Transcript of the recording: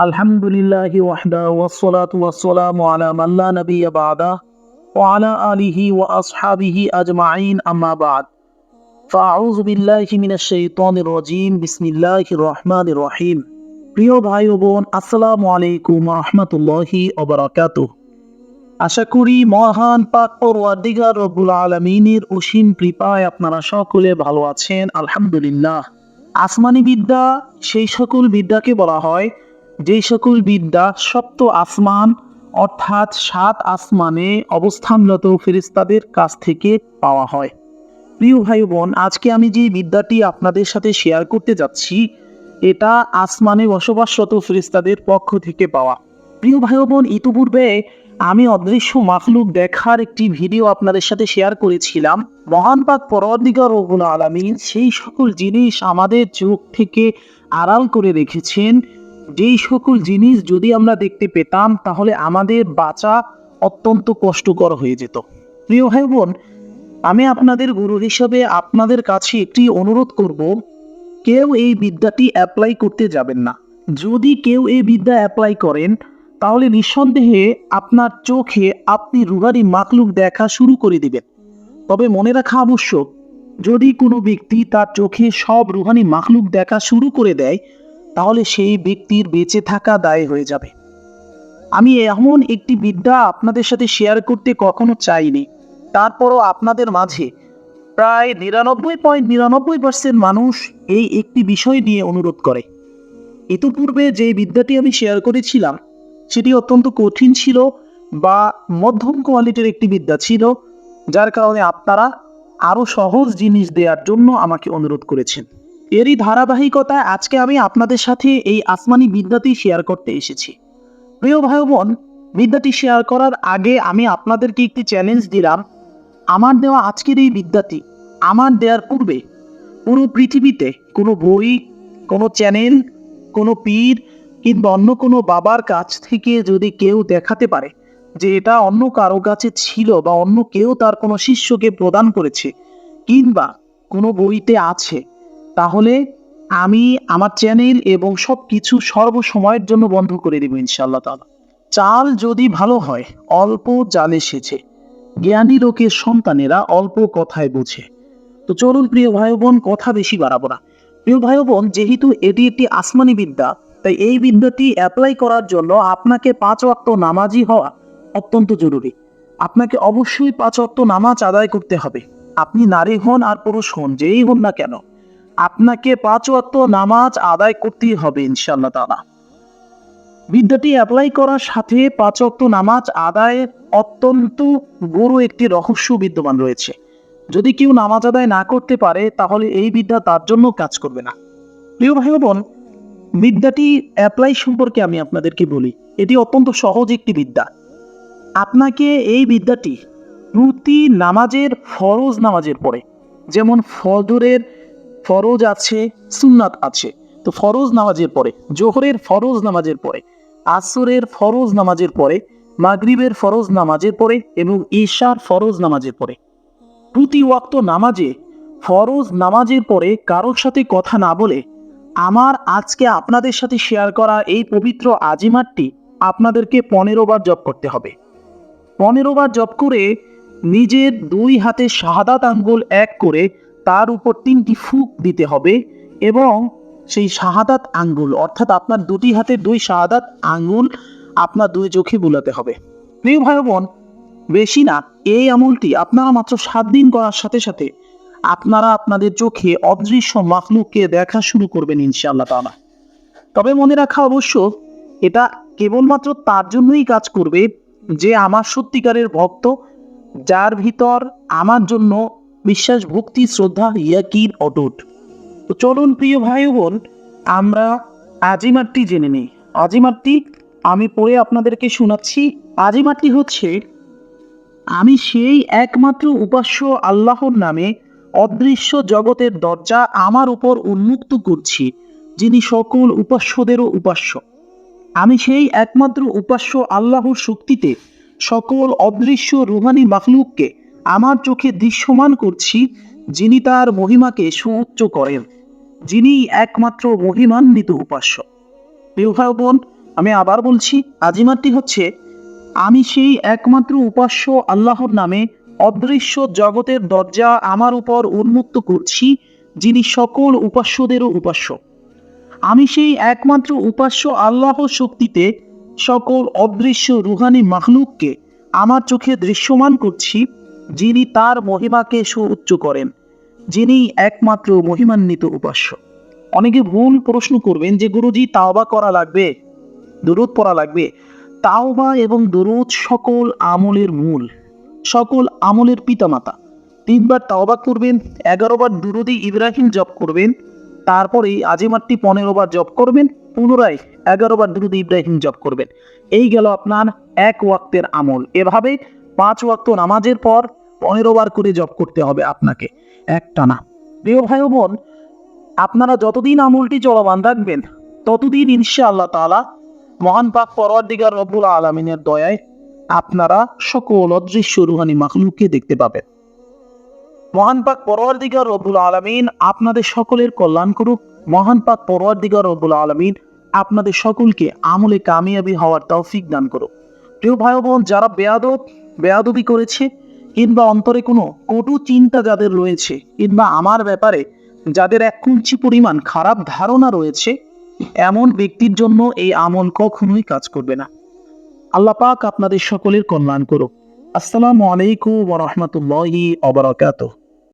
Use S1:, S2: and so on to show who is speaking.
S1: আলহামদুলিল্লাহি ওয়াহদা ওয়াসসালাতু ওয়াসসালামু আলা মান লা নাবিয়্যা বা'দা ওয়া আলা আলিহি ওয়া আসহাবিহি আজমাইন, আম্মা বা'দ। ফাআউযু বিল্লাহি মিনাশ শাইতানির রাজীম। বিসমিল্লাহির রহমানির রহিম। প্রিয় ভাই ও বোন, আসসালামু আলাইকুম ওয়া রাহমাতুল্লাহি ওয়া বারাকাতুহু। আশা করি মহান পাক পরওয়ারদিগার রব্বুল আলামিনের অসীম কৃপায় আপনারা সকলে ভালো আছেন, আলহামদুলিল্লাহ। আসমানি বিদ্যা, সেই সকল বিদ্যাকে বলা হয় যেই সকল বিদ্যা সপ্ত আসমান, অর্থাৎ সাত আসমানে অবস্থানরত ফেরিস্তাদের কাছ থেকে পাওয়া হয়। প্রিয় ভাই বোন আজকে আমি যে বিদ্যাটি আপনাদের সাথে শেয়ার করতে যাচ্ছি, এটা আসমানে বসবাসরত ফেরেশতাদের পক্ষ থেকে পাওয়া। প্রিয় ভাই বোন ইতিপূর্বে আমি অদৃশ্য মাখলুক দেখার একটি ভিডিও আপনাদের সাথে শেয়ার করেছিলাম। মহান পাক পরদিগর রবুল আলমিন সেই সকল জিনিস আমাদের চোখ থেকে আড়াল করে রেখেছেন। যেই সকল জিনিস যদি আমরা দেখতে পেতাম, তাহলে আমাদের বাঁচা অত্যন্ত কষ্টকর হয়ে যেত। প্রিয় ভাই বোন, আমি আপনাদের গুরু হিসাবে আপনাদের কাছে একটি অনুরোধ করব, কেউ এই বিদ্যাটি অ্যাপ্লাই করতে যাবেন না। যদি কেউ এই বিদ্যা অ্যাপ্লাই করেন, তাহলে নিঃসন্দেহে আপনার চোখে আপনি রুহারি মাকলুক দেখা শুরু করে দিবেন। তবে মনে রাখা আবশ্যক, যদি কোনো ব্যক্তি তার চোখে সব রুহানি মাখলুক দেখা শুরু করে দেয় তাহলে সেই ব্যক্তির বেঁচে থাকা দায় হয়ে যাবে। আমি এমন একটি বিদ্যা আপনাদের সাথে শেয়ার করতে কখনো চাইনি। তারপরও আপনাদের মাঝে প্রায় নিরানব্বই পয়েন্ট নিরানব্বই পার্সেন্ট মানুষ এই একটি বিষয় নিয়ে অনুরোধ করে। ইতিপূর্বে যে বিদ্যাটি আমি শেয়ার করেছিলাম, সেটি অত্যন্ত কঠিন ছিল বা মধ্যম কোয়ালিটির একটি বিদ্যা ছিল, যার কারণে আপনারা আরও সহজ জিনিস দেওয়ার জন্য আমাকে অনুরোধ করেছেন। এরই ধারাবাহিকতায় আজকে আমি আপনাদের সাথে এই আসমানি বিদ্যাটি শেয়ার করতে এসেছি। প্রিয় ভাই বোন বিদ্যাটি শেয়ার করার আগে আমি আপনাদেরকে একটি চ্যালেঞ্জ দিলাম। আমার দেওয়া আজকের এই বিদ্যাটি আমার দেওয়ার পূর্বে পুরো পৃথিবীতে কোনো বই, কোনো চ্যানেল কোনো পীর কিংবা অন্য কোনো বাবার কাছ থেকে যদি কেউ দেখাতে পারে যে এটা অন্য কারও কাছে ছিল বা অন্য কেউ তার কোনো শিষ্যকে প্রদান করেছে কিংবা কোনো বইতে আছে তাহলে আমি আমার চ্যানেল এবং সব কিছু সর্বসময়ের জন্য বন্ধ করে দেবো ইনশাল্লাহ তালা চাল যদি ভালো হয়, অল্প জালে সেচে। জ্ঞানী লোকের সন্তানেরা অল্প কথায় বোঝে। তো চলুন প্রিয় ভাই বোন কথা বেশি বাড়াবো না। প্রিয় ভাই বোন যেহেতু এটি একটি আসমানি বিদ্যা, তাই এই বিদ্যাটি অ্যাপ্লাই করার জন্য আপনাকে পাঁচ ওয়াক্ত নামাজি হওয়া অত্যন্ত জরুরি। আপনাকে অবশ্যই পাঁচ ওয়াক্ত নামাজ আদায় করতে হবে। আপনি নারী হন আর পুরুষ হন, যেই হন না কেন। আপনাকে পাঁচ ওয়াক্ত নামাজ আদায় করতেই হবে ইনশাল্লাহ তালা বিদ্যাটি অ্যাপ্লাই করার সাথে পাঁচ ওয়াক্ত নামাজ আদায়ের অত্যন্ত বড় একটি রহস্য বিদ্যমান রয়েছে। যদি কেউ নামাজ আদায় না করতে পারে, তাহলে এই বিদ্যা তার জন্য কাজ করবে না। প্রিয় ভাই বোন, বিদ্যাটি অ্যাপ্লাই সম্পর্কে আমি আপনাদেরকে বলি, এটি অত্যন্ত সহজ একটি বিদ্যা। আপনাকে এই বিদ্যাটি প্রতি নামাজের ফরজ নামাজের পরে, যেমন ফজরের ফরজ আছে, সুন্নাত আছে। তো ফরজ নামাজের পরে, জোহরের ফরজ নামাজের পরে, আসরের ফরজ নামাজের পরে, মাগরিবের ফরজ নামাজের পরে এবং ঈশার ফরজ নামাজের পরে। প্রতি ওয়াক্ত নামাজে ফরজ নামাজের পরে কারোর সাথে কথা না বলে, আমার আজকে আপনাদের সাথে শেয়ার করা এই পবিত্র আজিমারটি আপনাদেরকে পনেরো বার জপ করতে হবে। পনেরো বার জপ করে নিজের দুই হাতে শাহাদাত আঙ্গুল এক করে তার উপর তিনটি ফুক দিতে হবে এবং সেই শাহাদাত আঙ্গুল, অর্থাৎ আপনার দুটি হাতে দুই শাহাদাত আঙ্গুল আপনার দুই চোখে বুলাতে হবে। প্রিয় ভাই বোন বেশি না, এই আমলটি আপনারা মাত্র সাত দিন করার সাথে সাথে আপনারা আপনাদের চোখে অদৃশ্য মাখলুককে দেখা শুরু করবেন ইনশাআল্লাহ তাআলা। তবে মনে রাখা অবশ্য, এটা কেবলমাত্র তার জন্যই কাজ করবে যে আমার সত্যিকারের ভক্ত, যার ভিতর আমার জন্য বিশ্বাস, ভক্তি, শ্রদ্ধা ইয়াকির অটুট। তো চলুন প্রিয় ভাই বোন, আমরা আজিমারটি জেনে নিই। আজিমারটি আমি পড়ে আপনাদেরকে শোনাচ্ছি। আজিমারটি হচ্ছে, আমি সেই একমাত্র উপাস্য আল্লাহর নামে অদৃশ্য জগতের দরজা আমার উপর উন্মুক্ত করছি, যিনি সকল উপাস্যদেরও উপাস্য। আমি সেই একমাত্র উপাস্য আল্লাহর শক্তিতে সকল অদৃশ্য রুহানি মাখলুককে আমার চোখে দৃশ্যমান করছি যিনি তার মহিমাকে সুউচ্চ করেন। যিনি একমাত্র মহিমান্বিত উপাস্য। প্রিয় ভাই বোন আমি আবার বলছি, আজিমাতটি হচ্ছে, আমি সেই একমাত্র উপাস্য আল্লাহর নামে অদৃশ্য জগতের দরজা আমার উপর উন্মুক্ত করছি, যিনি সকল উপাস্যদেরও উপাস্য। আমি সেই একমাত্র উপাস্য আল্লাহর শক্তিতে সকল অদৃশ্য রুহানি মাখলুককে আমার চোখে দৃশ্যমান করছি যিনি তার মহিমাকে সুউচ্চ করেন, যিনি একমাত্র মহিমান্বিত উপাস্য। অনেকে ভুল প্রশ্ন করবেন যে, গুরুজি, তাওবা করা লাগবে? দরুদ পড়া লাগবে? তাওবা এবং দরুদ সকল আমলের মূল, সকল আমলের পিতামাতা। তিনবার তাওবা করবেন এগারো বার দুরুদি ইব্রাহিম জপ করবেন তারপরে আজিমারটি পনেরো বার জপ করবেন, পুনরায় এগারো বার দুরুদি ইব্রাহিম জপ করবেন। এই গেল আপনার এক ওয়াক্তের আমল। এভাবে পাঁচ ওয়াক্ত নামাজের পর পনেরো বার করে জপ করতে হবে আপনাকে। একটানা। প্রিয় ভাই বোন, আপনারা যতদিন আমলটি চলমান রাখবেন, ততদিন ইনশা আল্লাহ তালা মহান পাক পরওয়ারদিগার রব্বুল আলমিনের দয়ায় আপনারা সকল অদৃশ্য রুহানি মাখলুককে দেখতে পাবেন। মহান পাক পরওয়ারদিগার রব্বুল আলমিন আপনাদের সকলের কল্যাণ করুক। মহান পাক পরওয়ারদিগার রব্বুল আলমিন আপনাদের সকলকে আমলে কামিয়াবি হওয়ার তৌফিক দান করুক। প্রিয় ভাই বোন, যারা বেয়াদব, বেয়াদবি করেছে কিংবা অন্তরে কোনো কটু চিন্তা যাদের রয়েছে, কিংবা আমার ব্যাপারে যাদের এক কুঞ্চি পরিমাণ খারাপ ধারণা রয়েছে, এমন ব্যক্তির জন্য এই আমল কখনোই কাজ করবে না। আল্লাহ পাক আপনাদের সকলের কল্যাণ করুক। আসসালামু আলাইকুম ওয়া রাহমাতুল্লাহি ওয়া বারাকাতুহু।